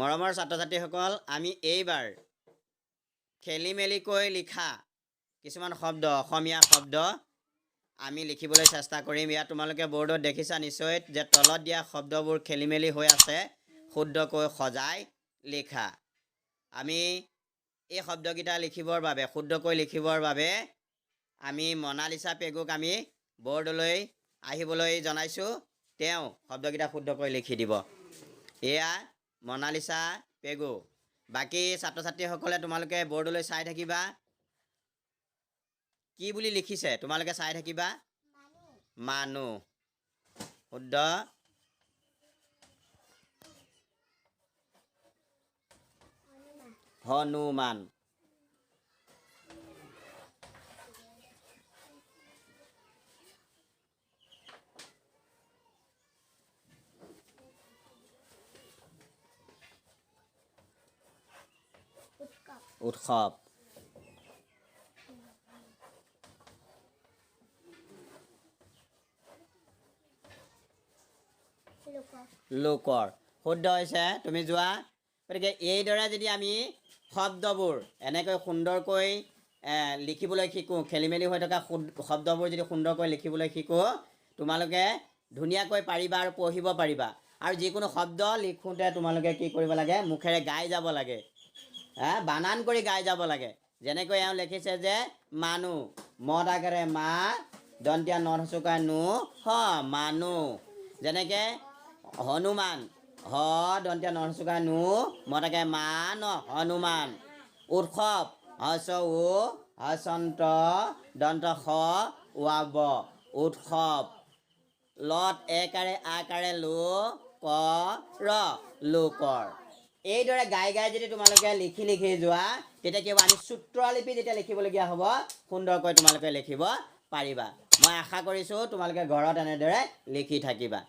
মৰমৰ ছাত্ৰ ছাত্ৰীসকল আমি এইবাৰ খেলি মেলিকৈ লিখা কিছুমান শব্দ অসমীয়া শব্দ আমি লিখিবলৈ চেষ্টা কৰিম। ইয়াত তোমালোকে বৰ্ডত দেখিছা নিশ্চয় যে তলত দিয়া শব্দবোৰ খেলি মেলি হৈ আছে শুদ্ধকৈ সজাই লিখা। আমি এই শব্দকেইটা লিখিবৰ বাবে শুদ্ধকৈ লিখিবৰ বাবে আমি মনালিচা পেগুক আমি বৰ্ডলৈ আহিবলৈ জনাইছোঁ। তেওঁ শব্দকেইটা শুদ্ধকৈ লিখি দিব। এয়া মনালিচা পেগু। বাকী ছাত্ৰ ছাত্ৰীসকলে তোমালোকে বৰ্ডলৈ চাই থাকিবা। কি বুলি লিখিছে? তোমালোকে চাই থাকিবা? মানুহ। শুদ্ধ? হনুমান। উৎসৱ লোকৰ শুদ্ধ হৈছে তুমি যোৱা? গতিকে এইদৰে যদি আমি শব্দবোৰ এনেকৈ সুন্দৰকৈ লিখিবলৈ শিকোঁ খেলি মেলি হৈ থকা শব্দবোৰ যদি সুন্দৰকৈ লিখিবলৈ শিকোঁ তোমালোকে ধুনীয়াকৈ পাৰিবা আৰু পঢ়িব পাৰিবা। আৰু যিকোনো শব্দ লিখোঁতে তোমালোকে কি কৰিব লাগে? মুখেৰে গাই যাব লাগে। বানান কৰি গাই যাব লাগে। যেনেকৈ এওঁ লিখিছে যে মানুহ মদ আকাৰে মা দন্তীয়া ন চুকাই নো হ মানুহ। যেনেকৈ হনুমান হ দন্তীয়া ন চুকাই নো মদাকে মান হনুমান। উৎসৱ হস উ হসন্ত দন্ত স ৱাব উৎসৱ লত একাৰে আকাৰে লো ক ৰ লোকৰ। এইদৰে গাই গাই যদি তোমালোকে লিখি লিখি যোৱা, তেতিয়া কি আমি সূত্ৰলিপি যেতিয়া লিখিবলগীয়া হ'ব, সুন্দৰকৈ তোমালোকে লিখিব পাৰিবা। মই আশা কৰিছোঁ তোমালোকে ঘৰত এনেদৰে লিখি থাকিবা।